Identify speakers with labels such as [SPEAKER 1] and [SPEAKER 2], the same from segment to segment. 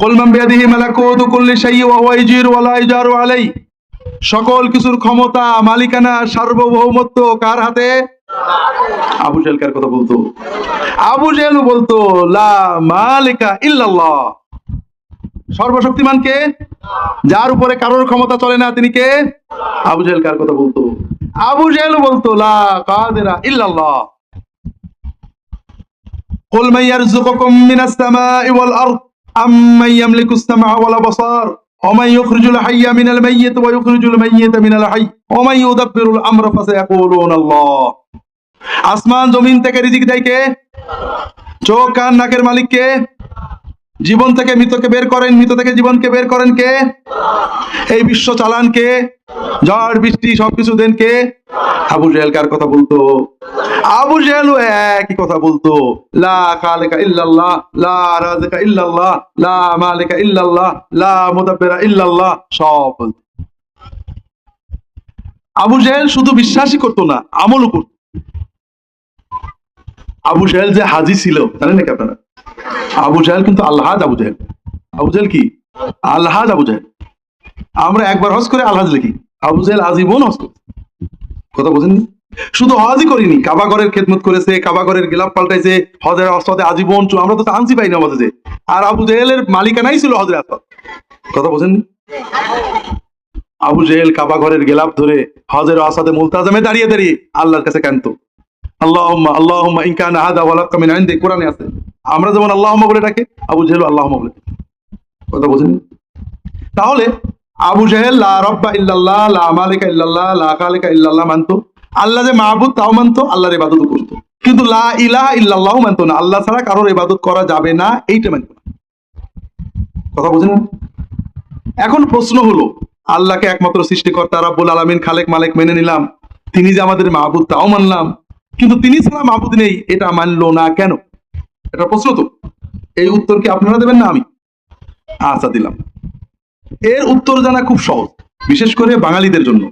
[SPEAKER 1] কলমাম বেদিহি মালাকুতু কুল্লি শাইয়ি ওয়া হুয়া সকল কিছুর ক্ষমতা, মালিকানা, সার্বভৌমত্ব কার হাতে? আবু জেলকার কথা বলতো? আবু জেল বলতো, লা ইল্লাল্লাহ। সর্বশক্তিমান কে? যার উপরে কারোর ক্ষমতা চলে না, তিনি কে? আবু জেল কার কথা বলতো? আবু জেল বলতো, লা কাদেরা ইল্লাল্লাহ। কুল মাইয়ারযুকুকুম মিনাস সামাই ওয়াল আরদ। أم من يملك السمع والأبصار ومن يخرج الحي من الميت ويخرج الميت من الحي ومن يدبر الأمر فسيقولون الله আসমান জমিন থেকে রিজিক দেয় কে চোখ কান নাকের মালিক কে জীবন থেকে মৃতকে বের করেন, মৃত থেকে জীবনকে বের করেন কে? এই বিশ্ব চালান কে? ঝড়, বৃষ্টি, সবকিছু দেন কে? আবু জেহেল কার কথা বলতো? আবু জেহেল একই কথা বলতো। লা ইল্লাল্লাহ লা ইল্লাল্লাহ লা ইল্লাল্লাহ সব আবু জেহেল শুধু বিশ্বাসই করতো না, আমলও করতো। আবু জেহেল যে হাজি ছিল, জানেন নাকি আপনারা? আবু জাহেল কিন্তু আল্লাহাজ আবু জাহেল। আবু জাহেল কি? আল্লাহাজ আবু জাহেল। আমরা একবার হজ করে আল্লাহাজ লিখি। আবু জাহেল আজীবন হজ করছে। কথা বোঝেন শুধু হজই করিনি কাবাগরের খেদমত করেছে কাবাগরের গেলাপ পাল্টাইছে, হজের অস্তাদে আজীবন আমরা তো চান্সই পাই না যে। আর আবু জাহেলের মালিকানাই ছিল হজের আস্তাদ কথা বোঝেন আবু জেহেল কাবাগরের গেলাপ ধরে হজের আসাদে মুলতাজামে দাঁড়িয়ে দাঁড়িয়ে আল্লাহর কাছে কান্ত আল্লাহুম্মা আল্লাহুম্মা ইন কানা হাদা ওয়ালাক্কা মিন ইনদি। কোরআনে আছে। আমরা যেমন আল্লাহুম্মা বলে ডাকে, আবু জেহেল আল্লাহুম্মা বলে কথা বুঝেন? তাহলে আবু জেহেল, লা রব্বা ইল্লাল্লাহ, লা মালিকা ইল্লাল্লাহ, লা খালিকা ইল্লাল্লাহ মানতো। আল্লাহ যে মাহবুদ তাও মানতো, আল্লাহর ইবাদত করতো। কিন্তু লা ইলাহা ইল্লাল্লাহ মানতো না। আল্লাহ ছাড়া কারোর ইবাদত করা যাবে না, এইটা মানতো না। কথা বুঝেন? এখন প্রশ্ন হলো, আল্লাহকে একমাত্র সৃষ্টিকর্তা রাব্বুল আলামিন, খালেক মালেক মেনে নিলাম। তিনি যে আমাদের মাহবুদ তাও মানলাম। কিন্তু তিনি ছাড়া মাহবুদ নেই, এটা মানলো না কেন? এটা প্রশ্ন তো। এই উত্তর কি আপনারা দেবেন না আমি? আচ্ছা দিলাম। এর উত্তর জানা খুব সহজ, বিশেষ করে বাঙালিদের জন্য।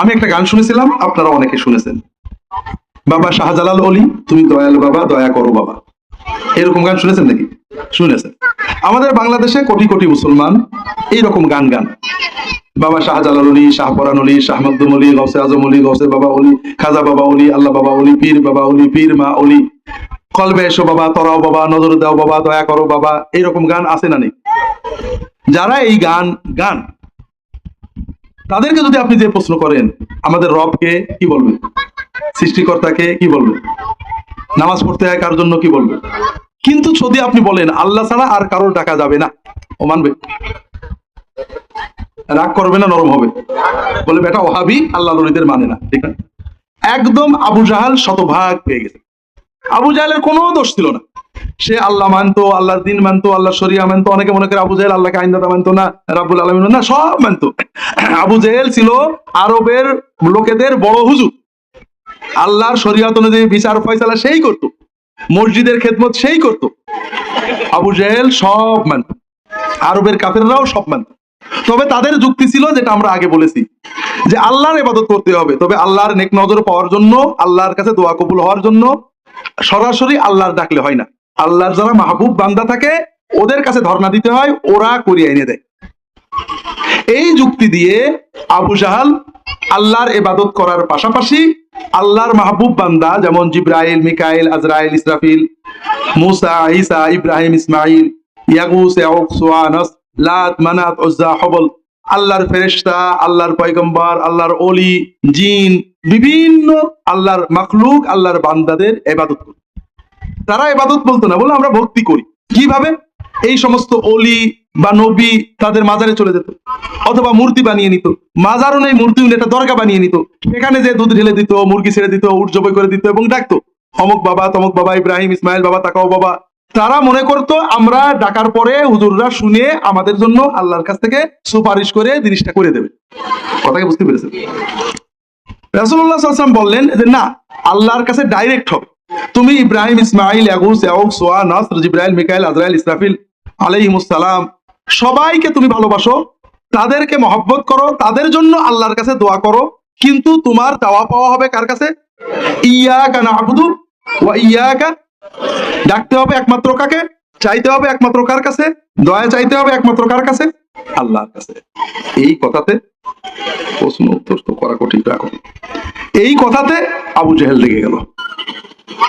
[SPEAKER 1] আমি একটা গান শুনেছিলাম, আপনারা অনেকে শুনেছেন। বাবা শাহজালাল অলি, তুমি দয়াল বাবা, দয়া করো বাবা। এরকম গান শুনেছেন নাকি? শুনেছেন। আমাদের বাংলাদেশে কোটি কোটি মুসলমান এইরকম গান গান। বাবা শাহজালাল অলি শাহপরান অলি, শাহ মকদুম অলি গৌসে আজম অলি গৌসে বাবা অলি, খাজা বাবা অলি, আল্লাহ বাবা অলি, পীর বাবা অলি, পীর মা অলি। কলবে এসো বাবা, তরাও বাবা, নজর দাও বাবা, দয়া করো বাবা, এইরকম গান আছে না নেই? যারা এই গান গান, তাদেরকে যদি আপনি যে প্রশ্ন করেন, আমাদের রবকে কি বলবেন সৃষ্টিকর্তাকে কি বলবেন নামাজ পড়তে হয় কার জন্য কি বলবেন কিন্তু যদি আপনি বলেন, আল্লাহ ছাড়া আর কারোর ডাকা যাবে না, ও মানবে? রাগ করবে না, নরম হবে। বলে, বেটা, ওহাবি আল্লাহ নবীদের মানে না। ঠিক না একদম আবু জাহাল শতভাগ পেয়ে গেছে। আবু জাহালের কোনো দোষ ছিল না। সে আল্লাহ মানতো, আল্লাহর দিন মানতো আল্লাহ শরিয়া মানতো, অনেকে মনে করে আবু জাহেল আল্লাহকে আইনদাতা মানতো না, রাব্বুল আলমিন না, সব মানতো। আবু জাহেল ছিল আরবের লোকেদের বড় হুজুর। আল্লাহর শরিয়াত অনুযায়ী বিচার ফয়সালা সেই করতো। মসজিদের খেদমত সেই করতো। আবু জাহেল সব মানত। আরবের কাফেররাও সব মানত। তবে তাদের যুক্তি ছিল যেটা আমরা আগে বলেছি, যে আল্লাহর ইবাদত করতে হবে। তবে আল্লাহর নেক নজর পাওয়ার জন্য, আল্লাহর কাছে দোয়া কবুল হওয়ার জন্য সরাসরি আল্লাহর ডাকলে হয় না। আল্লাহর যারা মাহবুব বান্দা থাকে, ওদের কাছে ধর্ণা দিতে হয়, ওরা করিয়ে এনে দেয়। এই যুক্তি দিয়ে আবু জাহাল আল্লাহর এবাদত করার পাশাপাশি আল্লাহর মাহবুব বান্দা যেমন জিব্রাইল, মিকাইল, আজরাইল, ইসরাফিল, মুসা, ঈসা, ইব্রাহিম ইসমাইল ইয়াগুস লাত মানাত উজ্জা হবল। আল্লাহর ফেরেশতা, আল্লাহর পয়গম্বর, আল্লাহর অলি জিন, বিভিন্ন আল্লাহর মাখলুক, আল্লাহর বান্দাদের ইবাদত করত। তারা ইবাদত বলতো না, বলে আমরা ভক্তি করি। কীভাবে? এই সমস্ত অলি বা নবী তাদের মাজারে চলে যেত, অথবা মূর্তি বানিয়ে নিত। মাজারও নেই, মূর্তি একটা দরগা বানিয়ে নিত। সেখানে যে দুধ ঢেলে দিত, মুরগি ছেড়ে দিত, উট জবাই করে দিত এবং ডাকতো, অমুক বাবা, তমুক বাবা, ইব্রাহিম, ইসমাইল বাবা, তাকাও বাবা। তারা মনে করতো, আমরা ডাকার পরে হুজুররা শুনে আমাদের জন্য আল্লাহর কাছ থেকে সুপারিশ করে জিনিসটা করে দেবে। কথাকে বুঝতে পেরেছেন? রাসুল্লাহ সাল্লাম বললেন যে, না, আল্লাহর কাছে ডাইরেক্ট হবে। তুমি ইব্রাহিম, ইসমাইল জিব্রাইল, মিকাইল, আজরাইল, ইসরাফিল আলাইহিমুসসালাম সবাইকে তুমি ভালোবাসো, তাদেরকে মহব্বত করো, তাদের জন্য আল্লাহর কাছে দোয়া করো, কিন্তু তোমার চাওয়া পাওয়া হবে কার কাছে? ইয়া ইয়াকা নাবুদু ওয়া ইয়াকা ডাকতে হবে একমাত্র কাকে? চাইতে হবে একমাত্র কার কাছে? দয়া চাইতে হবে একমাত্র কার কাছে? আল্লাহর কাছে। এই কথাতে প্রশ্ন উত্তর তো করা কঠিন এখন এই কথাতে আবু জেহেল লেগে গেল।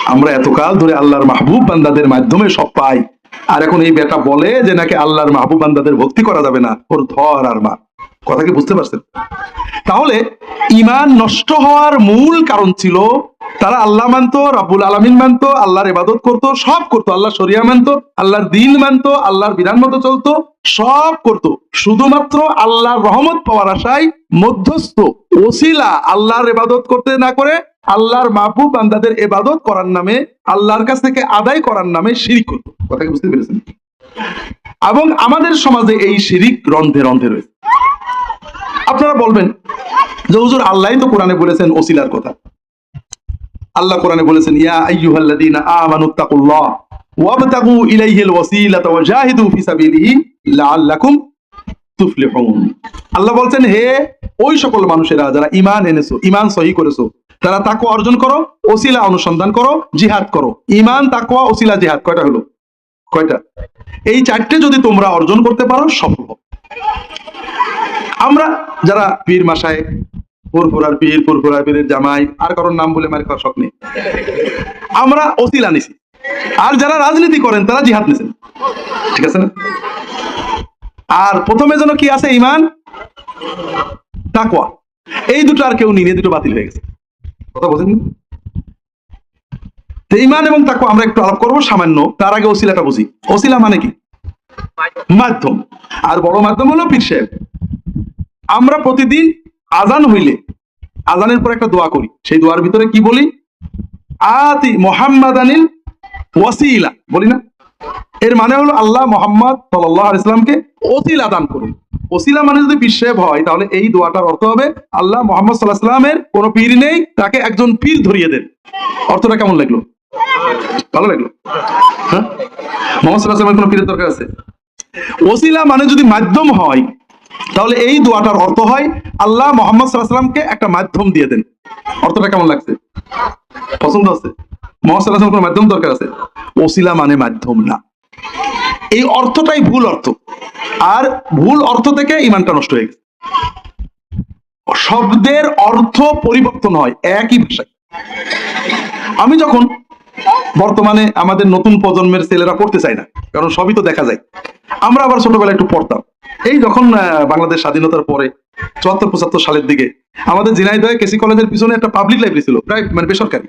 [SPEAKER 1] আমরা এতকাল ধরে আল্লাহর মাহবুব বান্দাদের মাধ্যমে সব পাই। আর এখন এই বেটা বলে যে নাকি আল্লাহর মাহবুব বান্দাদের ভক্তি করা যাবে না। ওর ধর আর মা কথা কি বুঝতে পারছেন? তাহলে ইমান নষ্ট হওয়ার মূল কারণ ছিল, তারা আল্লাহ মানতো, রাব্বুল আলামিন মানতো, আল্লাহর ইবাদত করতো, সব করতো আল্লাহ শরিয়া মানতো, আল্লাহর দিন মানতো, আল্লাহর বিধান মতো চলতো, সব করতো। শুধুমাত্র আল্লাহর রহমত পাওয়ার আশায় মধ্যস্থ, ওসিলা আল্লাহর ইবাদত করতে না করে আল্লাহর মাহবুব বান্দাদের ইবাদত করার নামে, আল্লাহর কাছ থেকে আদায় করার নামে শিরিক করতো। কথা বুঝতে পেরেছেন? এবং আমাদের সমাজে এই শিরিক রন্ধে রন্ধে রয়েছে। আপনারা বলবেন যে হুজুর আল্লাহ তো কোরআনে বলেছেন ওসিলার কথা। আল্লাহ কোরআনে বলেছেন, ইয়া আইয়ুহাল্লাযীনা আমানুত্তাকুল্লাহ ওয়াবতাগু ইলাইহিল ওয়াসিলাতা ওয়া জাহিদু ফি সাবিলিহি লাআল্লাকুম তুফলিহুন। আল্লাহ বলছেন, হে ওই সকল মানুষেরা যারা ঈমান এনেছো, ঈমান সহি করেছ, তারা তাকওয়া অর্জন করো, ওসিলা অনুসন্ধান করো, জিহাদ করো। ঈমান, তাকওয়া, ওসিলা, জিহাদ কয়টা হলো? কয়টা? এই চারটে যদি তোমরা অর্জন করতে পারো, সফল আমরা যারা পীর মাসায় ফুরফুরার পীর ফুরফুরার পীরের জামাই, আর কারোর নাম বলে মারি খাওয়ার শখ নেই। আমরা অসিলা নিছি। আর যারা রাজনীতি করেন, তারা জিহাদ নিছেন ঠিক আছে না? আর প্রথমে যেন কি আছে ইমান? তাকওয়া। এই দুটো আর কেউ নিয়ে দুটো বাতিল হয়ে গেছে। কথা বোঝেন ইমান এবং তাকওয়া আমরা একটু আলাপ করব, সামান্য। তার আগে ওসিলাটা বুঝি। ওসিলা মানে কি? মাধ্যম। আর বড় মাধ্যম হলো পীর সাহেব। আমরা প্রতিদিন আজান হইলে, আজানের পর একটা দোয়া করি। সেই দোয়ার ভিতরে কি বলি? আতি মোহাম্মদ আনিল ওয়াসিলা। বলি না? এর মানে হলো আল্লাহ মোহাম্মদ সাল্লাহ ইসলামকে ওসিলা দান করুন। ওসিলা মানে যদি পিসেব হয়, তাহলে এই দোয়াটার অর্থ হবে, আল্লাহ মোহাম্মদ সাল্লাহ সাল্লামের কোনো পীর নেই, তাকে একজন পীর ধরিয়ে দেন। অর্থটা কেমন লাগল? ভালো লাগল? হ্যাঁ? মোহাম্মদ সাল্লাহ সাল্লামের কোনো পীরের দরকার আছে? ওসিলা মানে যদি মাধ্যম হয় তাহলে এই দোয়াটার অর্থ হয় আল্লাহ মোহাম্মদ সাল্লাহামকে একটা মাধ্যম দিয়ে দেন। অর্থটা কেমন লাগছে? পছন্দ আছে মোহাম্মদ কোনো মাধ্যম দরকার আছে? ওসিলা মানে মাধ্যম না। এই অর্থটাই ভুল অর্থ। আর ভুল অর্থ থেকে ইমানটা নষ্ট হয়ে গেছে। শব্দের অর্থ পরিবর্তন হয় একই ভাষায়। আমি যখন বর্তমানে আমাদের নতুন প্রজন্মের ছেলেরা পড়তে চায় না, কারণ সবই তো দেখা যায়। আমরা আবার ছোটবেলায় একটু পড়তাম। এই যখন বাংলাদেশ স্বাধীনতার পরে চুয়াত্তর, পঁচাত্তর সালের দিকে আমাদের ঝিনাইদহে কেসি কলেজের পিছনে একটা পাবলিক লাইব্রেরি ছিল, প্রায় মানে বেসরকারি।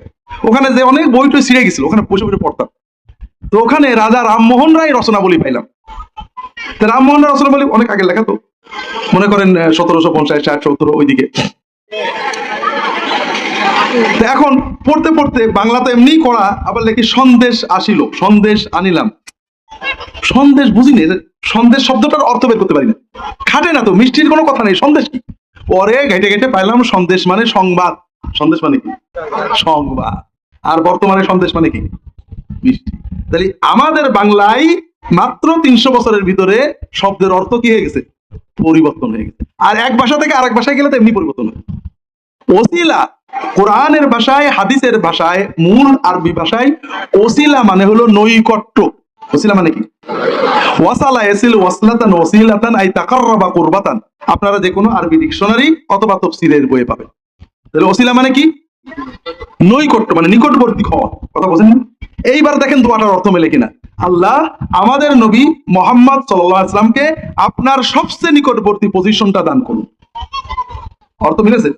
[SPEAKER 1] ওখানে যে অনেক বই টই ছিঁড়ে গেছিল, ওখানে বসে বসে পড়তাম। তো ওখানে রাজা রামমোহন রায় রচনাবলী পাইলাম। তো রামমোহন রায় রচনাবলী অনেক আগে লেখা তো। মনে করেন সতেরোশো পঞ্চাশ, ষাট, সত্তর, ওইদিকে। এখন পড়তে পড়তে বাংলা তো এমনি করা আবার লেখি সন্দেশ আসিল, সন্দেশ আনিলাম। সন্দেশ বুঝিনি সন্দেশ শব্দটার অর্থ বের করতে পারি না খাটে না তো, মিষ্টির কোনো কথা নেই, সন্দেশ কি? পরে ঘেটে ঘেটে পাইলাম, সন্দেশ মানে সংবাদ। সন্দেশ মানে কি? সংবাদ। আর বর্তমানে সন্দেশ মানে কি? মিষ্টি। তাহলে আমাদের বাংলায় মাত্র তিনশো বছরের ভিতরে শব্দের অর্থ কি হয়ে গেছে? পরিবর্তন হয়ে গেছে। আর এক ভাষা থেকে আরেক ভাষায় গেলে তো এমনি পরিবর্তন হয়। ওসিলা কোরআনের ভাষায়, হাদিসের ভাষায়, মূল আরবি ভাষায়, ওসিলা মানে হলো নৈকট্য। মানে ওয়াসালা আপনারা যে কোনো আরবি ডিকশনারি অথবা তফসিরের বইয়ে পাবেন। তাহলে ওসিলা মানে কি? নৈকট্য মানে নিকটবর্তী হওয়া। কথা বোঝেন? এইবার দেখেন দোয়াটার অর্থ মেলে কিনা। আল্লাহ আমাদের নবী মোহাম্মদ সাল্লামকে আপনার সবচেয়ে নিকটবর্তী পজিশনটা দান করুন। অর্থ মিলেছে?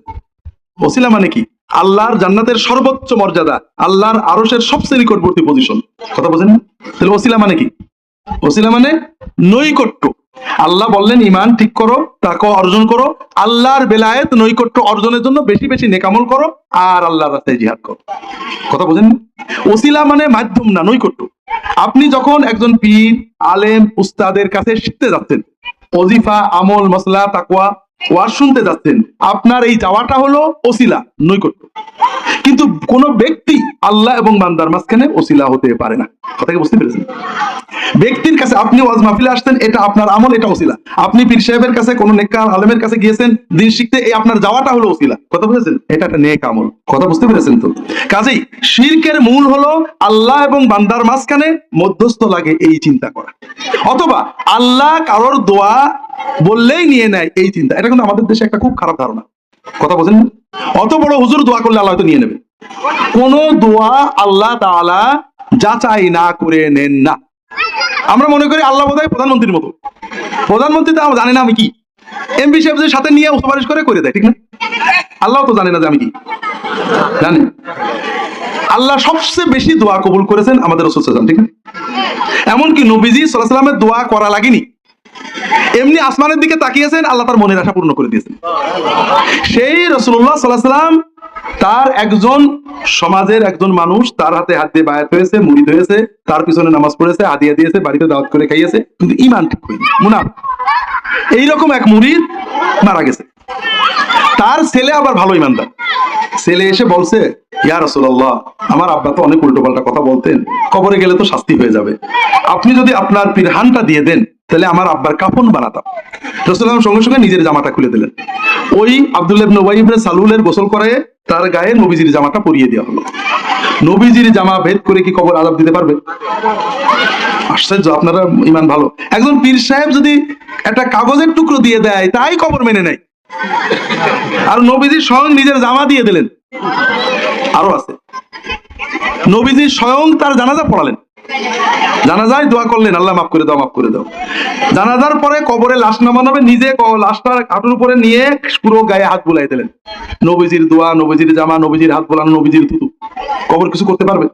[SPEAKER 1] ওসিলা মানে কি? আল্লাহর জান্নাতের সর্বোচ্চ মর্যাদা, আল্লাহর আরশের সবচেয়ে নিকটবর্তী পজিশন কথা বোঝেন? তাহলে ওসিলা মানে কি? ওসিলা মানে নৈকট্য। আল্লাহ বললেন ইমান ঠিক করো তাকে অর্জন করো। আল্লাহর বেলায়েত নৈকট্য অর্জনের জন্য বেশি বেশি নেকামল করো আর আল্লাহর রাস্তায় জিহাদ করো। কথা বোঝেন? ওসিলা মানে মাধ্যম না, নৈকট্য। আপনি যখন একজন পীর, আলেম, উস্তাদের কাছে শিখতে যাচ্ছেন অজিফা আমল মশলা তাকওয়া ওয়াজ শুনতে যাচ্ছেন। আপনার এই যাওয়াটা হলো ওসিলা, নৈকট্য। কিন্তু কোন ব্যক্তি আল্লাহ এবং বান্দার মাঝখানে ওসিলা হতে পারে না। কথা কি বুঝতে পেরেছেন? ব্যক্তির কাছে আপনি ওয়াজ মাহফিলে আসছেন, এটা আপনার আমল, এটা ওসিলা। আপনি পীর সাহেবের কাছে, কোন নেককার আলেমের কাছে গিয়েছেন, দিন শিখতে, এই আপনার যাওয়াটা হলো ওসিলা। কথা বুঝেছেন? এটা একটা নেক আমল। কথা বুঝতে পেরেছেন তো? কাজেই শিরকের মূল হলো আল্লাহ এবং বান্দার মাঝখানে মধ্যস্থ লাগে এই চিন্তা করা। অথবা আল্লাহ কারোর দোয়া বললেই নিয়ে নেয় এই চিন্তা। এটা কিন্তু আমাদের দেশে একটা খুব খারাপ ধারণা। কথা বোঝেন? অত বড় হুজুর দোয়া করলে আল্লাহ হয়তো নিয়ে নেবে। কোন দোয়া আল্লাহ তাআলা যাচাই না করে নেন না। আমরা মনে করি আল্লাহ বোধহয় প্রধানমন্ত্রীর মতো। প্রধানমন্ত্রী তো জানি না আমি কি। এমপি সাহেবদের সাথে নিয়ে সুপারিশ করে করে দেয়, ঠিক না? আল্লাহ তো জানে না যে আমি কি। জানেন আল্লাহ সবচেয়ে বেশি দোয়া কবুল করেছেন আমাদের রসুল ঠিক না? এমনকি নবীজি সাল্লাহ সাল্লামের দোয়া করা লাগেনি। এমনি আসমানের দিকে তাকিয়েছেন, আল্লাহ তার মনের আশা পূর্ণ করে দিয়েছেন। সেই রসুল্লাহ সাল্লাহ সাল্লাম তার একজন সমাজের একজন মানুষ তার হাতে হাত দিয়ে বায়াত হয়েছে মুড়িদ হয়েছে তার পিছনে নামাজ পড়েছে, হাদিয়া দিয়েছে, বাড়িতে দাওয়াত করে খাইয়েছে, কিন্তু ইমান ঠিক হয়নি। মুনাফ। এইরকম এক মুরিদ মারা গেছে। তার ছেলে আবার ভালো ইমানদার ছেলে এসে বলছে, ইয়া রসুল্লাহ আমার আব্বা তো অনেক উল্টো পাল্টা কথা বলতেন, কবরে গেলে তো শাস্তি হয়ে যাবে। আপনি যদি আপনার পিরহানটা দিয়ে দেন, তাহলে আমার আব্বার কাফন বানাতাম। রসুল্লাহ সঙ্গে সঙ্গে নিজের জামাটা খুলে দিলেন। ওই আব্দুল্লাহ নবাইবের সালুলের গোসল করে তার গায়ে নবীজির জামাটা পরিয়ে দেওয়া হলো। নবীজির জামা ভেদ করে কি কবর আজাব দিতে পারবে? আশ্চর্য, আপনারা ইমান ভালো। একজন পীর সাহেব যদি একটা কাগজের টুকরো দিয়ে দেয়, তাই কবর মেনে নেয়। আর নবীজি স্বয়ং নিজের জামা দিয়ে দিলেন। আরও আছে। নবীজি স্বয়ং তার জানাজা পড়ালেন। জানাজায় দোয়া করলেন, আল্লাহ মাফ করে দাও, মাফ করে দাও। জানাজার পরে কবরে লাশ নামানো হবে নিজে লাশটা হাঁটুর উপরে নিয়ে পুরো গায়ে হাত বুলাই দিলেন। নবীজির দোয়া, নবীজির জামা, নবীজির হাত বোলানো, নবীজির তুতু কবর কিছু করতে পারবে?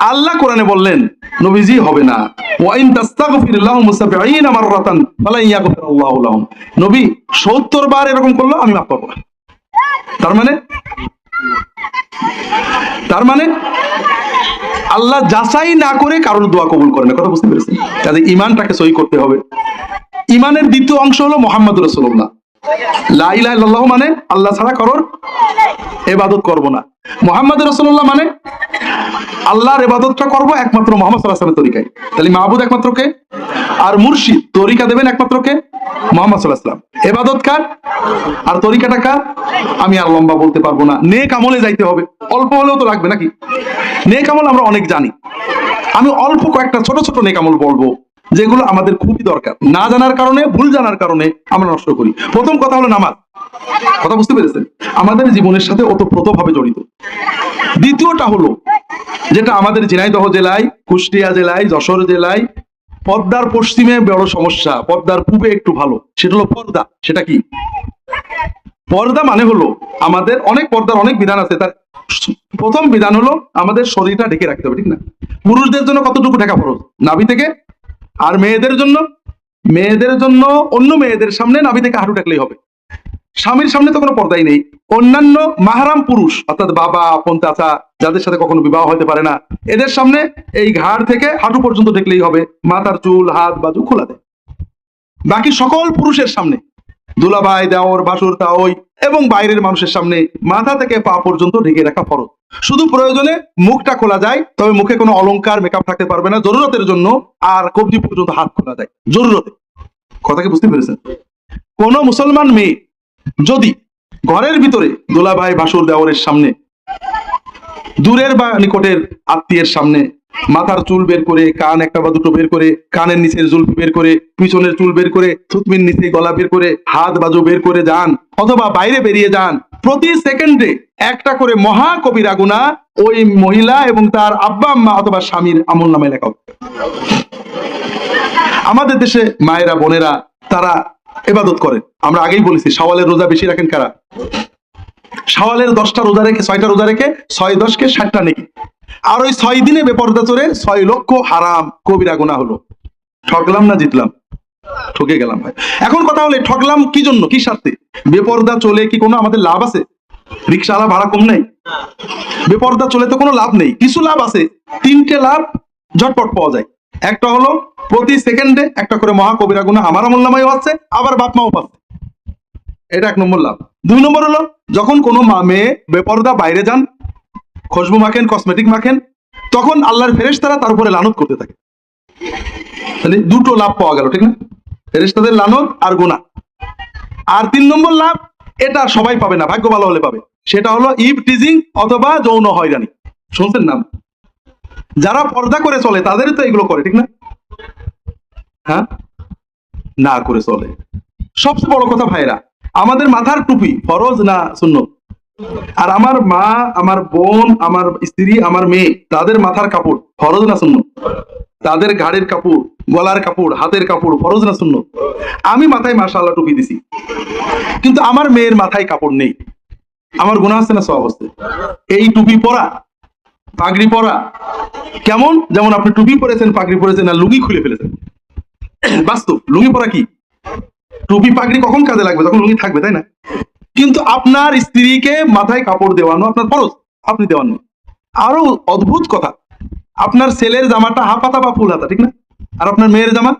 [SPEAKER 1] আল্লাহ কোরআনে বললেন, নবীজি হবে না। ওয়াইন তাস্তাগফির লাহুম 70 মাররাতান ফালা ইয়াগফির আল্লাহু লাহুম। নবী 70 বার এরকম করল, আমি মাফ করব তার মানে? তার মানে? আল্লাহ যাচাই না করে কারোর দোয়া কবুল করে না, কথা বুঝতে পেরেছেন? কাজে ইমানটাকে সই করতে হবে। ইমানের দ্বিতীয় অংশ হলো মোহাম্মদ রসুল্লাহ লা ইলাহা মানে আল্লাহ ছাড়া কারোর এবাদত করব না। মোহাম্মদ রসুল্লাহ মানে আল্লাহর এবাদতটা করব একমাত্র মোহাম্মদ সাল্লাহ তরিকায়। তাহলে মাহবুদ একমাত্র কে? আর মুর্শিদ তরিকা দেবেন একমাত্র কে? মোহাম্মদ সাল্লাহ এবাদত কার? আর তরিকাটা কার? আমি আর লম্বা বলতে পারব না। নে কামলে যাইতে হবে। অল্প হলেও তো লাগবে নাকি? নেক কামল আমরা অনেক জানি। আমি অল্প কয়েকটা ছোট ছোট নেক আমল বলব। যেগুলো আমাদের খুবই দরকার। না জানার কারণে, ভুল জানার কারণে আমরা নষ্ট করি। প্রথম কথা হলো নামাজ। কথা বুঝতে পেরেছেন? আমাদের জীবনের সাথে ওতপ্রোতভাবে জড়িত। দ্বিতীয়টা হলো, যেটা আমাদের ঝিনাইদহ জেলায়, কুষ্টিয়া জেলায়, যশোর জেলায়, পদ্মার পশ্চিমে বড় সমস্যা, পদ্মার পূবে একটু ভালো। সেটা হলো পর্দা। সেটা কি? পর্দা মানে হলো, আমাদের অনেক পর্দার অনেক বিধান আছে। তার প্রথম বিধান হলো, আমাদের শরীরটা ঢেকে রাখতে হবে, ঠিক না? পুরুষদের জন্য কতটুকু ঢাকা ফরজ? নাভি থেকে আর মেয়েদের জন্য? মেয়েদের জন্য অন্য মেয়েদের সামনে নাভি থেকে হাঁটু টাকলেই হবে। স্বামীর সামনে তো কোনো পর্দাই নেই। অন্যান্য মাহারাম পুরুষ, অর্থাৎ বাবা, আপন, চাচা, যাদের সাথে কখনো বিবাহ হতে পারে না, এদের সামনে এই ঘাড় থেকে হাঁটু পর্যন্ত দেখলেই হবে, মাথার চুল, হাত বাজু খোলা দেয়। বাকি সকল পুরুষের সামনে দুলাভাই, দেওর, বাসুর, তাওই এবং বাইরের মানুষের সামনে মাথা থেকে পা পর্যন্ত ঢেকে রাখা ফরজ। শুধু প্রয়োজনে মুখটা খোলা যায়, তবে মুখে কোনো অলংকার মেকআপ থাকতে পারবে না। জরুরতের জন্য আর কবজি পর্যন্ত হাত খোলা যায়। জরুরতে। কথা কি বুঝতে পেরেছেন? কোন মুসলমান মেয়ে যদি ঘরের ভিতরে দোলাভাই, বাসুর দেওয়ারের সামনে, দূরের বা নিকটের আত্মীয়ের সামনে মাথার চুল বের করে, কান একটা বা দুটো বের করে, কানের নিচের চুল বের করে, পিছনের চুল বের করে থুতমির নিচে গলা বের করে, হাত বাজু বের করে যান, অথবা বাইরে বেরিয়ে যান। প্রতি সেকেন্ডে একটা করে মহা কবিরা ওই মহিলা এবং তার আব্বা আম্মা অথবা স্বামীর আমল নামে লেখা আমাদের দেশে মায়েরা, বোনেরা, তারা এবাদত করেন। আমরা আগেই বলেছি সওয়ালের রোজা বেশি রাখেন কারা? সওয়ালের দশটা রোজা রেখে, ছয়টা রোজা রেখে, ছয় দশকে ষাটটা নেকি। আর ওই ছয় দিনে বেপর্দা চড়ে ছয় লক্ষ হারাম কবিরা গুণা হলো। ঠকলাম না জিতলাম? ঠকে গেলাম ভাই। এখন কথা হলে, ঠকলাম কি জন্য? কি স্বার্থে? বেপর্দা চলে কি কোনো আমাদের লাভ আছে? রিক্সাওয়ালা ভাড়া কম নেই? বেপর্দা চলে তো কোনো লাভ নেই। কিছু লাভ আছে। তিনটে লাভ ঝটপট পাওয়া যায়। একটা হলো, প্রতি সেকেন্ডে একটা করে মহাকবিরা গুণা আমার আমল নামাইও আছে, আবার বাপ মাও পাচ্ছে এটা এক নম্বর লাভ। দুই নম্বর হলো, যখন কোনো মা মেয়ে বেপর্দা বাইরে যান খুশবু মাখেন কসমেটিক মাখেন, তখন আল্লাহর ফেরেশ তারা উপরে লানত করতে থাকে। তাহলে দুটো লাভ পাওয়া গেল, ঠিক না? ফেরেশতাদের লানত আর গুণা আর তিন নম্বর লাভ, এটা সবাই পাবে না, ভাগ্য ভালো হলে পাবে। সেটা হলো ইভ টিজিং অথবা যৌন হয়রানি। শুনছেন নাম যারা পর্দা করে চলে, তাদেরই তো এগুলো করে, ঠিক না? হ্যাঁ? না করে চলে। সবচেয়ে বড় কথা ভাইরা আমাদের মাথার টুপি ফরজ না শূন্য আর আমার মা, আমার বোন, আমার স্ত্রী, আমার মেয়ে, তাদের মাথার কাপড় ফরজ না শূন্য তাদের ঘাড়ের কাপড়, গলার কাপড়, হাতের কাপড় ফরজ না শূন্য আমি মাথায় মাশাআল্লাহ টুপি দিছি। কিন্তু আমার মেয়ের মাথায় কাপড় নেই। আমার গুণা হচ্ছে না সব হচ্ছে এই টুপি পরা, পাগড়ি পরা, কেমন? যেমন আপনি টুপি পরেছেন, পাগড়ি পরেছেন আর লুঙ্গি খুলে ফেলেছেন। বাস্তব, লুঙ্গি পরা কি? টুপি, পাগড়ি কখন কাজে লাগবে? তখন লুঙ্গি থাকবে, তাই না? কিন্তু আপনার স্ত্রীকে মাথায় কাপড় দেওয়ানো আপনার ফরজ, আপনি দেওয়ান না। আরও অদ্ভুত কথা, আপনার ছেলের জামাটা হাফ হাতা বা ফুল হাতা, ঠিক না? আর আপনার মেয়ের জামা?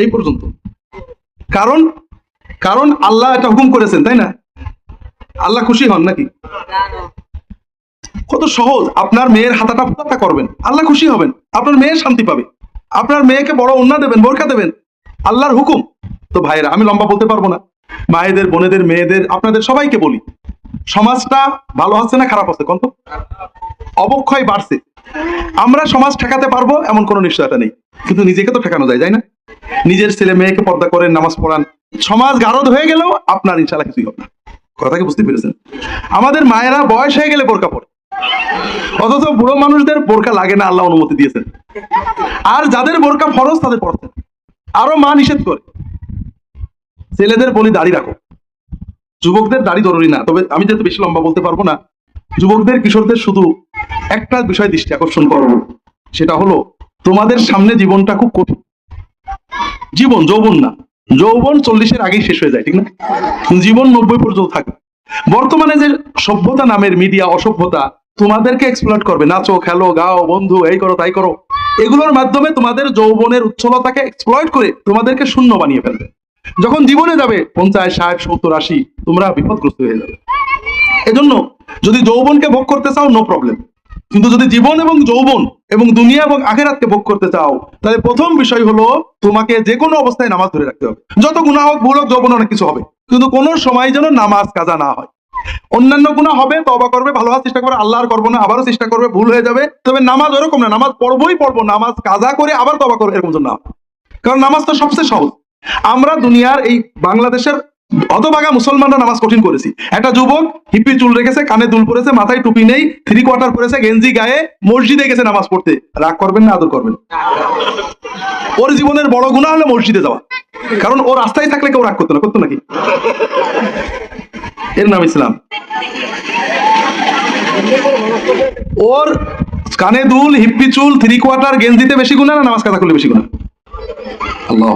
[SPEAKER 1] এই পর্যন্ত। কারণ কারণ আল্লাহ এটা হুকুম করেছেন, তাই না? আল্লাহ খুশি হন নাকি? কত সহজ, আপনার মেয়ের হাতাটা ফুটাতা করবেন, আল্লাহ খুশি হবেন, আপনার মেয়ের শান্তি পাবে, আপনার মেয়েকে বড় অন্যা দেবেন বোরকা দেবেন, আল্লাহর হুকুম। তো ভাইরা আমি লম্বা বলতে পারব না। মায়েদের, বোনেদের, মেয়েদের, আপনাদের সবাইকে বলি, সমাজটা ভালো হচ্ছে না খারাপ হচ্ছে কত অবক্ষয় বাড়ছে। আমরা সমাজ ঠেকাতে পারব এমন কোনো নিশ্চয়তা নেই, কিন্তু নিজেকে তো ঠেকানো যায়, তাই না? নিজের ছেলে মেয়েকে পর্দা করেন, নামাজ পড়ান, সমাজ গারদ হয়ে গেলেও আপনার ইনশাল্লাহ কিছুই হবে না। কথাকে বুঝতে পেরেছেন? আমাদের মায়েরা বয়স হয়ে গেলে বোরকা পড়ে অথচ বুড়ো মানুষদের বোরকা লাগে না, আল্লাহ অনুমতি দিয়েছেন। আর যাদের বোরকা ফরজ, তাদের পড়তেন আরও মা নিষেধ করে। ছেলেদের বলি দাড়ি রাখো। যুবকদের দাড়ি জরুরি না, তবে আমি যেহেতু বেশি লম্বা বলতে পারব না, যুবকদের, কিশোরদের শুধু একটা বিষয় দৃষ্টি আকর্ষণ করব সেটা হলো, তোমাদের সামনে জীবনটা খুব কঠিন। জীবন, যৌবন না। যৌবন চল্লিশের আগেই শেষ হয়ে যায়, ঠিক না? জীবন নব্বই পর্যন্ত থাকে। বর্তমানে যে সভ্যতা নামের মিডিয়া অসভ্যতা, তোমাদেরকে এক্সপ্লয়েট করবে। নাচো, খেলো, গাও, বন্ধু, এই করো, তাই করো। এগুলোর মাধ্যমে তোমাদের যৌবনের উচ্ছলতাকে এক্সপ্লয়েট করে তোমাদেরকে শূন্য বানিয়ে ফেলবে। যখন জীবনে যাবে, পঞ্চাশ, ষাট, সত্তর, আশি, তোমরা বিপদগ্রস্ত হয়ে যাবে। এজন্য যদি যৌবনকে ভোগ করতে চাও নো প্রবলেম কিন্তু যদি জীবন এবং যৌবন এবং দুনিয়া এবং আখেরাতকে ভোগ করতে চাও, তাহলে প্রথম বিষয় হলো তোমাকে যে কোনো অবস্থায় নামাজ ধরে রাখতে হবে। যত গুণা হোক, ভুল হোক, যৌবন অনেক কিছু হবে। কিন্তু কোনো সময় যেন নামাজ কাজা না হয়। অন্যান্য গুণা হবে তবা করবে, ভালো হওয়ার চেষ্টা করবে, আল্লাহর করব না, আবারও চেষ্টা করবে, ভুল হয়ে যাবে। তবে নামাজ ওরকম না, নামাজ পড়বোই পড়ব, নামাজ কাজা করে আবার তবা করবে, এরকম জন্য। কারণ নামাজ তো সবচেয়ে সহজ। আমরা দুনিয়ার এই বাংলাদেশের হতভাগা মুসলমানরা নামাজ কঠিন করেছি। একটা যুবক হিপি চুল রেখেছে, কানে দুল পরেছে, মাথায় টুপি নেই থ্রি কোয়ার্টার পরেছে, গেঞ্জি গায়ে, মসজিদে গেছে নামাজ পড়তে। রাগ করবেন না, আদর করবেন। ওর জীবনের বড় গুণা হলো মসজিদে যাওয়া। কারণ ও রাস্তায় থাকলে কেউ রাগ করতো না, করতো নাকি? এর নাম ইসলাম। ওর কানে দুল, হিপ্পি চুল থ্রি কোয়ার্টার গেঞ্জিতে বেশি গুণা না, নামাজ কাজা করলে বেশি গুণা আল্লাহ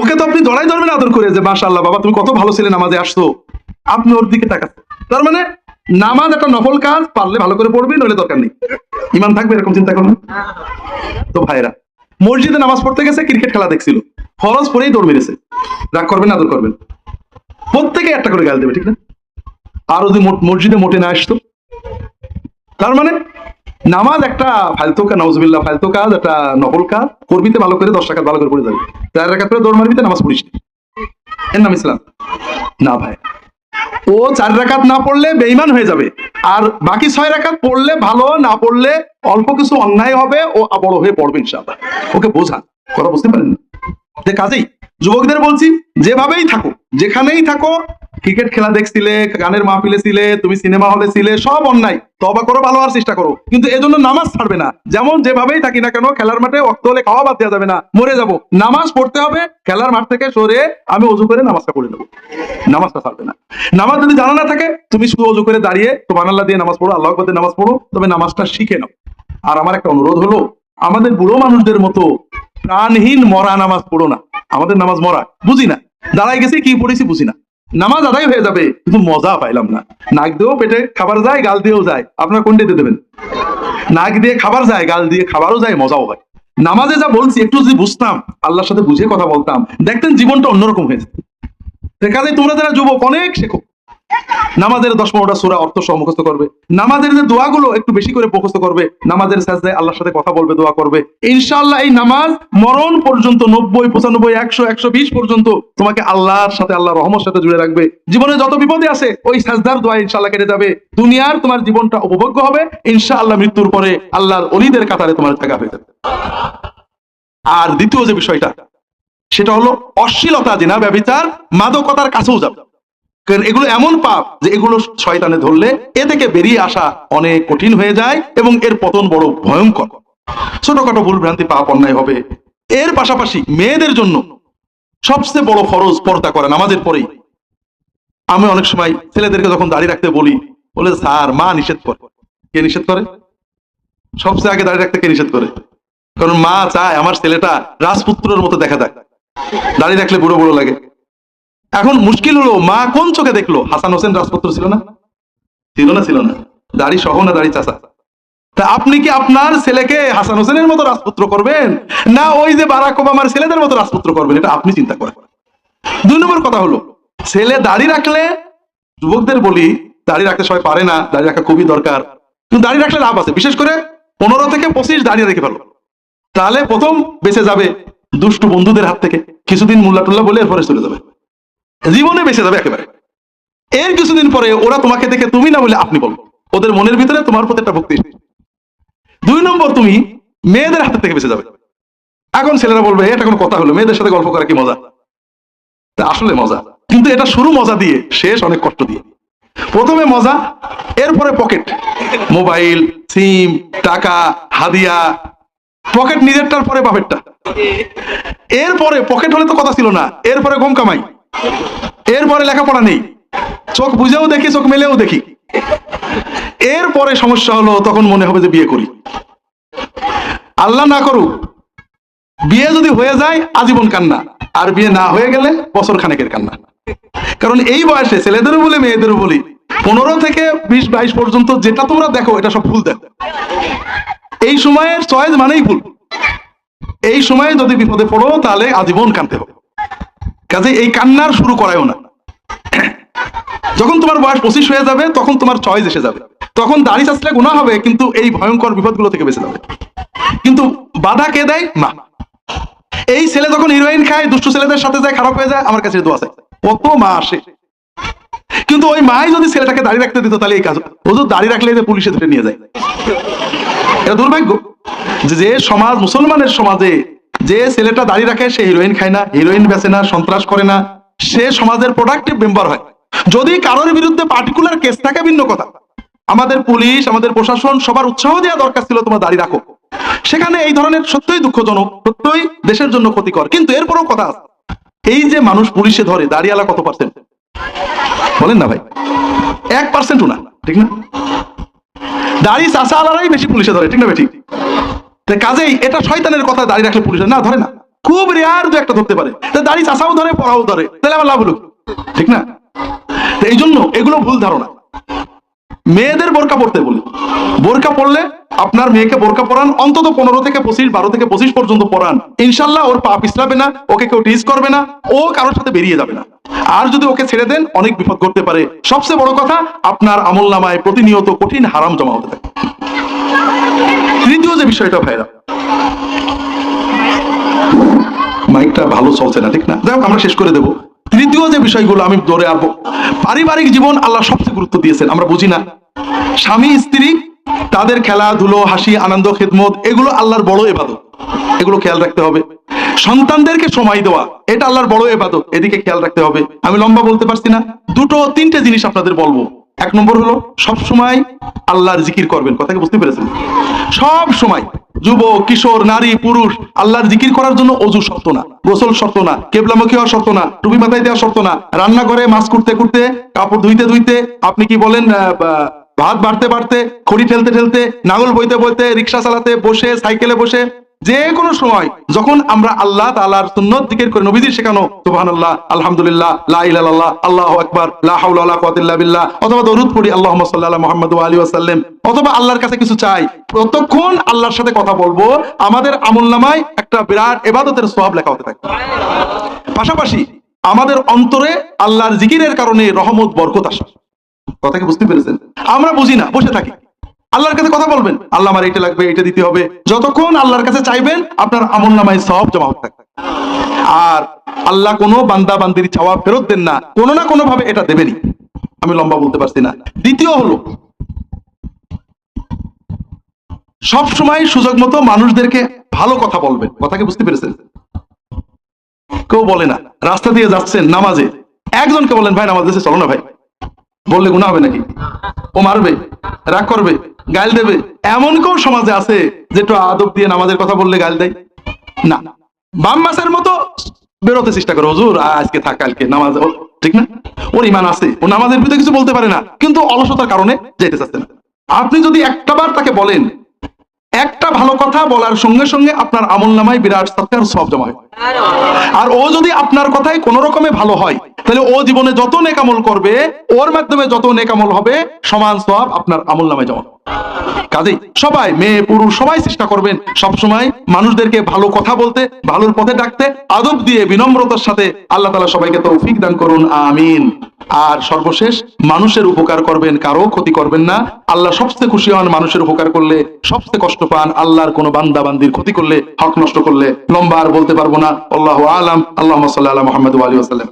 [SPEAKER 1] ওকে তো আপনি জড়াই ধরবেন আদর করে যে, মাশাআল্লাহ, বাবা, তুমি কত ভালো ছেলে নামাজে আসছো। আপনি ওর দিকে তাকাচ্ছেন। তার মানে নামাজ একটা নফল কাজ, পারলে ভালো করে পড়বি, নইলে দরকার নেই। ইমান থাকবে এরকম চিন্তা করুন তো ভাইরা মসজিদে নামাজ পড়তে গেছে, ক্রিকেট খেলা দেখছিল। ফরজ পরেই দৌড় মেরেছে। রাগ করবেন, আদর করবেন। প্রত্যেকে একটা করে গাল দেবে, ঠিক না? আর যদি মসজিদে মোটে না আসতো? তার মানে নামাজ একটা ফালতু কাজ, নাউজুবিল্লাহ, ফালতু কাজ, একটা নকল কাজ। করবিতে ভালো করে দশ টাকা ভালো করে পড়ে যাবে। চার রাখাত করে দৌড় মারবিতে নামাজ পড়িস। এর নাম ইসলাম। না ভাই। ও চার রাকাত না পড়লে বেইমান হয়ে যাবে। আর বাকি ছয় রাকাত পড়লে ভালো, না পড়লে অল্প কিছু অন্যায় হবে, ও বড় হয়ে পড়বে ওকে বোঝান। কথা বুঝতে পারেন যে কাজেই। যুবকদের বলছি, যেভাবেই থাকো যেখানেই থাকো ক্রিকেট খেলা দেখছিলে, গানের মাহফিলে ছিলে, তুমি সিনেমা হলে ছিলে, সব অন্যায়। তবা করো, ভালো হওয়ার চেষ্টা করো। কিন্তু এজন্য নামাজ ছাড়বে না। যেমন যেভাবেই থাকি না কেন, খেলার মাঠে অক্ত হলে খাওয়া বাদ দেওয়া যাবে না, মরে যাব। নামাজ পড়তে হবে, খেলার মাঠ থেকে সরে আমি অজু করে নামাজটা পড়ে নেব। নামাজটা ছাড়বে না। নামাজ যদি জানা না থাকে, তুমি শুধু অজু করে দাঁড়িয়ে তো আল্লাহ দিয়ে নামাজ পড়ো, আল্লাহ দিয়ে নামাজ পড়ো, তবে নামাজটা শিখে নাও। আর আমার একটা অনুরোধ হলো, আমাদের বুড়ো মানুষদের মতো প্রাণহীন মরা নামাজ পড়ো না। আমাদের নামাজ মরা, বুঝি না। দাঁড়াই গেছি, কি পড়েছি বুঝি না। নামাজ আদায় হয়ে যাবে। কিন্তু মজা পাইলাম না। নাক দিয়েও পেটে খাবার যায়, গাল দিয়েও যায়। আপনার কোনটা দিয়ে দেবেন? নাক দিয়ে খাবার যায়, গাল দিয়ে খাবারও যায়, মজাও হয়। নামাজে যা বলছি, একটু যদি বুঝতাম, আল্লাহর সাথে বুঝে কথা বলতাম, দেখতেন জীবনটা অন্যরকম হয়েছে কাজে তোমরা যারা যুবক, অনেক শেখো। নামাজের দশ পনেরোটা সুরা অর্থ সহ করবে। নামাজের যে দোয়াগুলো একটু বেশি করে মুখস্থ করবে, নামাজের সাজদায় আল্লাহর সাথে কথা বলবে, দোয়া করবে। ইনশাআল্লাহ এই নামাজ মরণ পর্যন্ত, নব্বই, পঁচানব্বই, একশো একশো বিশ পর্যন্ত তোমাকে আল্লাহর সাথে আল্লাহ রহমর সাথে জুড়ে রাখবে। জীবনে যত বিপদে আছে, ওই সাজদার দোয়া ইনশাআল্লাহ কেটে যাবে। দুনিয়ার তোমার জীবনটা উপভোগ্য হবে, ইনশাআল্লাহ মৃত্যুর পরে আল্লাহর অলিদের কাতারে তোমার থাকা হয়ে যাবে। আর দ্বিতীয় যে বিষয়টা, সেটা হলো অশ্লীলতা, জেনা ব্যবচার মাদকতার কাছেও যাবে। এগুলো এমন পাপ যে এগুলো শয়তানে ধরলে এ থেকে বেরিয়ে আসা অনেক কঠিন হয়ে যায় এবং এর পতন বড় ভয়ঙ্কর। ছোটখাটো ভুল ভ্রান্তি পাপ অন্যায় হবে। এর পাশাপাশি মেয়েদের জন্য সবচেয়ে বড় ফরজ পর্দা করেন আমাদের পরেই। আমি অনেক সময় ছেলেদেরকে যখন দাঁড়িয়ে রাখতে বলি, বলে, স্যার, মা নিষেধ করে। কে নিষেধ করে? সবচেয়ে আগে দাঁড়িয়ে রাখতে কে নিষেধ করে? কারণ মা চায় আমার ছেলেটা রাজপুত্রের মতো দেখা দেয় দাঁড়িয়ে রাখলে বুড়ো বুড়ো লাগে। এখন মুশকিল হলো, মা কোন চোখে দেখল? হাসান হোসেন রাজপুত্র ছিল না? ছিল না ছিল না। দাড়ি সহ না দাড়ি চাষা তা আপনি কি আপনার ছেলেকে হাসান হোসেনের মতো রাজপুত্র করবেন? না ওই যে বারাক ওবামার ছেলেদের মতো রাজপুত্র করবেন? এটা আপনি চিন্তা করেন। দুই নম্বর কথা হলো, ছেলে দাড়ি রাখলে, যুবকদের বলি, দাড়ি রাখতে সবাই পারে না, দাড়ি রাখা খুবই দরকার। কিন্তু দাড়ি রাখলে লাভ আছে। বিশেষ করে পনেরো থেকে পঁচিশ দাঁড়িয়ে রেখে ফেলো। তাহলে প্রথম বেঁচে যাবে দুষ্টু বন্ধুদের হাত থেকে। কিছুদিন মোল্লা টুল্লা বলে এরপরে চলে যাবে। জীবনে বেঁচে যাবে একেবারে। এর কিছুদিন পরে ওরা তোমাকে দেখে তুমি না বলে আপনি বলব ওদের মনের ভিতরে তোমার প্রতি একটা ভক্তি। দুই নম্বর, তুমি মেয়েদের হাতে থেকে বেঁচে যাবে। এখন ছেলেরা বলবে, এটা কোনো কথা হলো, মেয়েদের সাথে গল্প করা কি মজা? আসলে মজা। কিন্তু এটা শুরু মজা দিয়ে, শেষ অনেক কষ্ট দিয়ে। প্রথমে মজা, এরপরে পকেট। মোবাইল, সিম, টাকা, হাদিয়া, পকেট নিজেরটার পরে বাপেরটা। এরপরে, পকেট হলে তো কথা ছিল না, এরপরে গম কামাই। এরপরে লেখাপড়া নেই। চোখ বুঝেও দেখি, চোখ মেলেও দেখি। এরপরে সমস্যা হলো, তখন মনে হবে যে বিয়ে করি। আল্লাহ না করুক, বিয়ে যদি হয়ে যায়, আজীবন কান্না। আর বিয়ে না হয়ে গেলে বছর খানেকের কান্না। কারণ এই বয়সে ছেলেদেরও বলি মেয়েদেরও বলি, পনেরো থেকে বিশ, বাইশ পর্যন্ত যেটা তোমরা দেখো, এটা সব ভুল দেখো। এই সময়ের চয়েস মানেই ভুল। এই সময়ে যদি বিপদে পড়ো, তাহলে আজীবন কানতে হবে। কাজে এই কান্নার শুরু করায়ও না। যখন তোমার বয়স পঁচিশ হয়ে যাবে, তখন তোমার চয়েস এসে যাবে। তখন দাড়ি চাচলে গুণা হবে, কিন্তু এই ভয়ঙ্কর বিপদগুলো থেকে বেঁচে যাবে। কিন্তু বাধা কে দেয়? মা। এই ছেলে যখন হিরোইন খায়, দুষ্ট ছেলেদের সাথে যায়, খারাপ হয়ে যায়, আমার কাছে দোয়া চাই। কত মা আসে। কিন্তু ওই মাই যদি ছেলেটাকে দাড়ি রাখতে দিত, তাহলে এই কাজ। ও যদি দাড়ি রাখলে যে পুলিশে ধরে নিয়ে যায়। এটা দুর্ভাগ্য যে সমাজ, মুসলমানের সমাজে যে ছেলেটা দাঁড়িয়ে রাখে, সে হিরোইন খায় না হিরোইন বেচে না, সন্ত্রাস করে না। সে সমাজের প্রোডাক্টিভ মেম্বার হয়। যদি কারোর বিরুদ্ধে পার্টিকুলার কেস থাকে, ভিন্ন কথা। আমাদের পুলিশ, আমাদের প্রশাসন সবার উৎসাহ দেওয়া দরকার ছিল, তোমার দাঁড়িয়ে রাখো। সেখানে এই ধরনের সত্যই দুঃখজনক, সত্যই দেশের জন্য ক্ষতিকর। কিন্তু এরপরও কথা এই যে মানুষ পুলিশে ধরে, দাঁড়িয়ালা কত পার্সেন্ট বলেন না ভাই। এক পার্সেন্টও না, ঠিক না? দাড়ি চাষা আলারাই বেশি পুলিশে ধরে, ঠিক না ভাই? ঠিক। কাজেই এটা শয়তানের কথা দাড়ি রাখলে পুলিশে না, ধরে না। খুব রেয়ার দু একটা ধরতে পারে। তা দাড়ি চাষাও ধরে, পড়াও ধরে। তাহলে আমার লাভ হলো ঠিক না? এই জন্য এগুলো ভুল ধারণা। মেয়েদের বোরকা পড়তে বলি। বোরকা পড়লে আপনার মেয়েকে বোরকা পরান, অন্তত পনেরো থেকে পঁচিশ, বারো থেকে পঁচিশ পর্যন্ত পরান। ইনশাল্লাহ ওর পা পিছলাবে না, ওকে কেউ টিজ করবে না, ও কারোর সাথে বেরিয়ে যাবে না। আর যদি ওকে ছেড়ে দেন, অনেক বিপদ করতে পারে। সবচেয়ে বড় কথা, আপনার আমল নামায় প্রতিনিয়ত কঠিন হারাম জমা হতে থাকে। তৃতীয় যে বিষয়টা ভাইরা। মাইকটা ভালো চলছে না, ঠিক না? যাই আমরা শেষ করে দেবো। তৃতীয় যে বিষয়গুলো আমি ধরে আসব পারিবারিক জীবন আল্লাহ সবচেয়ে গুরুত্ব দিয়েছেন, আমরা বুঝি না। স্বামী, স্ত্রী, তাদের খেলাধুলো, হাসি, আনন্দ, খেদমত, এগুলো আল্লাহর বড় এবাদত। এগুলো খেয়াল রাখতে হবে। সন্তানদেরকে সময় দেওয়া, এটা আল্লাহর বড় এবাদত। এদিকে খেয়াল রাখতে হবে। আমি লম্বা বলতে পারছি না। দুটো, তিনটে জিনিস আপনাদের বলব। এক নম্বর হলো, সব সময় আল্লাহর জিকির করবেন। কথা কি বুঝতে পেরেছেন? সব সময় যুবক, কিশোর, নারী, পুরুষ, আল্লাহর জিকির করার জন্য অজু শর্ত না, গোসল শর্ত না, কেবলামুখী হওয়া শর্ত না, টুপি মাথায় দেওয়া শর্ত না রান্না রান্নাঘরে মাছ করতে করতে কাপড় ধুইতে ধুইতে, আপনি কি বলেন ভাত বাড়তে বাড়তে, খড়ি ঠেলতে ঠেলতে, নাঙল বইতে বইতে, রিক্সা চালাতে বসে, সাইকেলে বসে যে কোনো সময় যখন আমরা আল্লাহ তাআলার সুন্নত দিকের করে নবীজির শেখানো, সুবহানাল্লাহ, আলহামদুলিল্লাহ, লা ইলাহা ইল্লাল্লাহ, আল্লাহু আকবার, লা হাওলা ওয়ালা কুওয়াতা ইল্লা বিল্লাহ, অথবা দরুদ পড়ি, আল্লাহুম্মা সাল্লি আলা মুহাম্মদ ওয়া আলিহি ওয়াসাল্লাম, অথবা আল্লাহর কাছে কিছু চাই ততক্ষণ আল্লাহর সাথে কথা বলব, আমাদের আমল নামায় একটা বিরাট এবাদতের সওয়াব লেখা হতে থাকে। পাশাপাশি আমাদের অন্তরে আল্লাহর জিকিরের কারণে রহমত, বরকত আসে। কথা কি বুঝতে পেরেছেন? আমরা বুঝি না, বসে থাকি। আল্লাহর কাছে কথা বলবেন। আল্লাহ আমার এটা লাগবে, এটা দিতে হবে। যতক্ষণ আল্লাহর কাছে চাইবেন, আপনার আমল নামায় সব জমা হতে থাকবে। আর আল্লাহ কোনো বান্দা বান্দির চাওয়া ফেরত দেন না, কোনো না কোনো ভাবে এটা দেবেনি আমি লম্বা বলতে পারছি না। দ্বিতীয় হলো, সব সময় সুযোগ মতো মানুষদেরকে ভালো কথা বলবেন। কথা কি বুঝতে পেরেছেন? কেউ বলে না, রাস্তা দিয়ে যাচ্ছেন নামাজে। একজনকে বলেন, ভাই, নামাজ দেশে চলো না ভাই। বললে গুণা হবে নাকি? ও মারবে রাগ করবে গাল দেবে। এমন কেউ সমাজে আছে যে একটু আদব দিয়ে নামাজের কথা বললে গাল দেয়? না। বাম মাসের মতো বেরোতে চেষ্টা করে। হুজুর আজকে থাক কালকে নামাজ ঠিক না? ওর ইমান আছে। ও নামাজের ভিতরে কিছু বলতে পারে না। কিন্তু অলসতার কারণে যেতে চাচ্ছে না। আপনি যদি একটাবার তাকে বলেন একটা ভালো কথা বলার সঙ্গে সঙ্গে আপনার আমল নামায় বিরাট সত্যার সব জমা হয় আর ও যদি আপনার কথায় কোন রকমে ভালো হয় তাহলে ও জীবনে যত নেকামল করবে ওর মাধ্যমে যত নেকামল হবে সমান সব আপনার আমল নামায় জমা। কাজেই সবাই, মেয়ে, পুরুষ, সবাই চেষ্টা করবেন সব সময় মানুষদেরকে ভালো কথা বলতে, ভালোর পথে ডাকতে, আদব দিয়ে, বিনম্রতার সাথে আল্লাহ তালা সবাইকে তৌফিক দান করুন, আমিন। আর সর্বশেষ, মানুষের উপকার করবেন, কারও ক্ষতি করবেন না। আল্লাহ সবচেয়ে খুশি হন মানুষের উপকার করলে, সবচেয়ে কষ্ট পান আল্লাহর কোনো বান্দা বান্দির ক্ষতি করলে, হক নষ্ট করলে। লম্বা আর বলতে পারব না। আল্লাহ আলাম। আল্লাহ মোহাম্মদ আলী আসাল্লাম